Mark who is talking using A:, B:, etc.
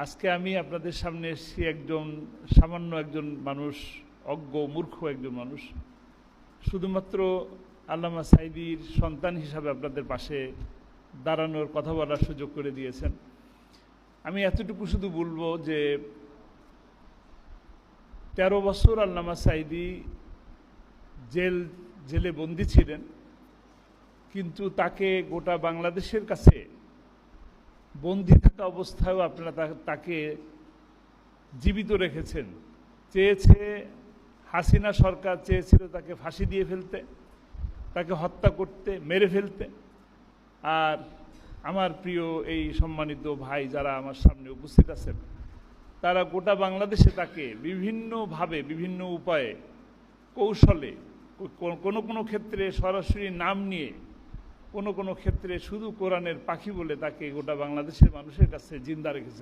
A: আজকে আমি আপনাদের সামনে এসেছি একজন সামান্য একজন মানুষ, অজ্ঞ, মূর্খ একজন মানুষ। শুধুমাত্র আল্লামা সাইদির সন্তান হিসাবে আপনাদের পাশে দাঁড়ানোর কথা বলার সুযোগ করে দিয়েছেন। আমি এতটুকু শুধু বলব যে, তেরো বছর আল্লামা সাইদি জেল, জেলে বন্দি ছিলেন, কিন্তু তাকে গোটা বাংলাদেশের কাছে বন্দি থাকা অবস্থায়ও আপনারা তাকে জীবিত রেখেছেন। চেয়েছে হাসিনা সরকার চেয়েছিল তাকে ফাঁসি দিয়ে ফেলতে, তাকে হত্যা করতে, মেরে ফেলতে। আর আমার প্রিয় এই সম্মানিত ভাই যারা আমার সামনে উপস্থিত আছেন, তারা গোটা বাংলাদেশে তাকে বিভিন্নভাবে, বিভিন্ন উপায়ে, কৌশলে কোনো কোনো ক্ষেত্রে সরাসরি নাম নিয়ে কোনো কোনো ক্ষেত্রে শুধু কোরআনের পাখি বলে তাকে গোটা বাংলাদেশের মানুষের কাছে জিন্দা রেখেছে।